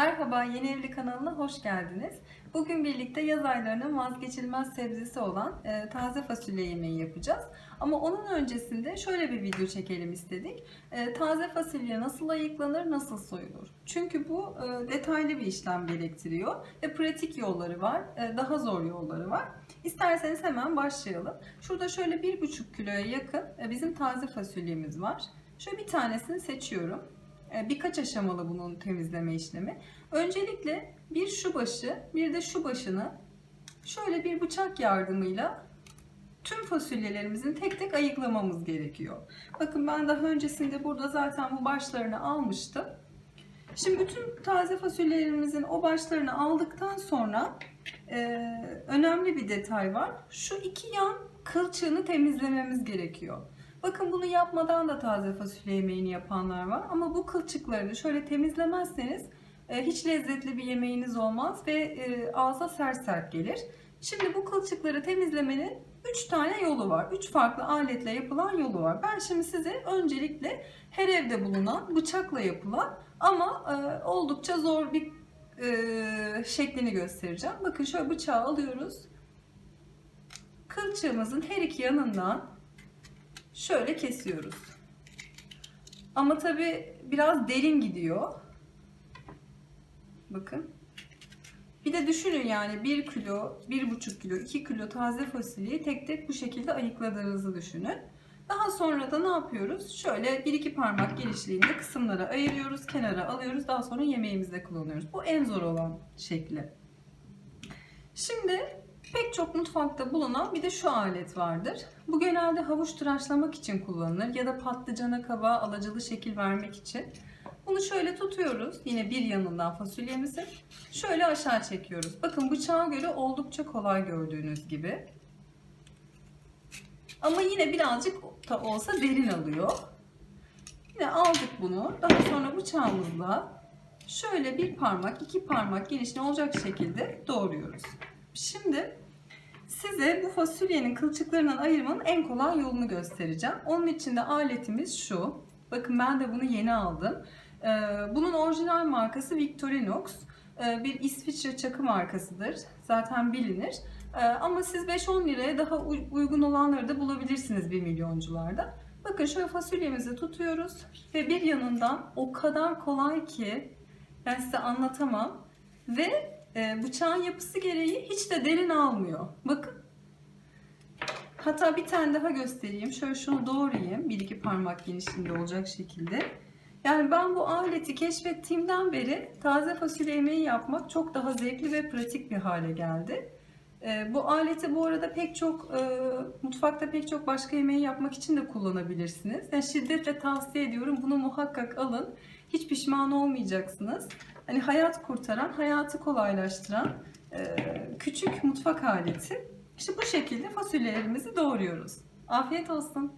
Merhaba, Yeni Evli kanalına hoş geldiniz. Bugün birlikte yaz aylarının vazgeçilmez sebzesi olan e, taze fasulye yemeği yapacağız. Ama onun öncesinde şöyle bir video çekelim istedik. E, taze fasulye nasıl ayıklanır, nasıl soyulur? Çünkü bu e, detaylı bir işlem gerektiriyor ve pratik yolları var, e, daha zor yolları var. İsterseniz hemen başlayalım. Şurada şöyle 1,5 kiloya yakın e, bizim taze fasulyemiz var. Şöyle bir tanesini seçiyorum. E, Birkaç aşamalı bunun temizleme işlemi. Öncelikle bir şu başı, bir de şu başını şöyle bir bıçak yardımıyla tüm fasulyelerimizin tek tek ayıklamamız gerekiyor. Bakın ben daha öncesinde burada zaten bu başlarını almıştım. Şimdi bütün taze fasulyelerimizin o başlarını aldıktan sonra e, önemli bir detay var. Şu iki yan kılçığını temizlememiz gerekiyor. Bakın bunu yapmadan da taze fasulye yemeğini yapanlar var. Ama bu kılçıklarını şöyle temizlemezseniz e, hiç lezzetli bir yemeğiniz olmaz ve e, ağza sert sert gelir. Şimdi bu kılçıkları temizlemenin 3 tane yolu var. 3 farklı aletle yapılan yolu var. Ben şimdi size öncelikle her evde bulunan bıçakla yapılan ama e, oldukça zor bir şeklini göstereceğim. Bakın şöyle bıçağı alıyoruz. Kılçığımızın her iki yanından şöyle kesiyoruz. Ama tabi biraz derin gidiyor. Bakın. Bir de düşünün yani 1 kilo, 1,5 kilo, 2 kilo taze fasulyeyi tek tek bu şekilde ayıkladığınızı düşünün. Daha sonra da ne yapıyoruz? Şöyle 1-2 parmak genişliğinde kısımlara ayırıyoruz, kenara alıyoruz. Daha sonra yemeğimizde kullanıyoruz. Bu en zor olan şekli. Şimdi pek çok mutfakta bulunan bir de şu alet vardır. Bu genelde havuç tıraşlamak için kullanılır ya da patlıcana kabağa alacalı şekil vermek için. Bunu şöyle tutuyoruz. Yine bir yanından fasulyemizi. Şöyle aşağı çekiyoruz. Bakın bıçağa göre oldukça kolay gördüğünüz gibi. Ama yine birazcık da olsa derin alıyor. Yine aldık bunu. Daha sonra bıçağımızla şöyle bir parmak, iki parmak genişliği olacak şekilde doğruyoruz. Şimdi size bu fasulyenin kılçıklarından ayırmanın en kolay yolunu göstereceğim. Onun için de aletimiz şu. Bakın ben de bunu yeni aldım. Ee, Bunun orijinal markası Victorinox. Ee, Bir İsviçre çakı markasıdır. Zaten bilinir. Ee, Ama siz 5-10 liraya daha uy- uygun olanları da bulabilirsiniz bir milyoncularda. Bakın şöyle fasulyemizi tutuyoruz ve bir yanından o kadar kolay ki ben size anlatamam ve e, bıçağın yapısı gereği hiç de derin almıyor. Bakın. Hatta bir tane daha göstereyim. Şöyle şunu doğrayayım. Bir iki parmak genişliğinde olacak şekilde. Yani ben bu aleti keşfettiğimden beri taze fasulye yemeği yapmak çok daha zevkli ve pratik bir hale geldi. E, bu aleti bu arada pek çok e, mutfakta pek çok başka yemeği yapmak için de kullanabilirsiniz. Yani şiddetle tavsiye ediyorum. Bunu muhakkak alın. Hiç pişman olmayacaksınız. Hani hayat kurtaran, hayatı kolaylaştıran e, küçük mutfak aleti. İşte bu şekilde fasulyelerimizi doğruyoruz. Afiyet olsun.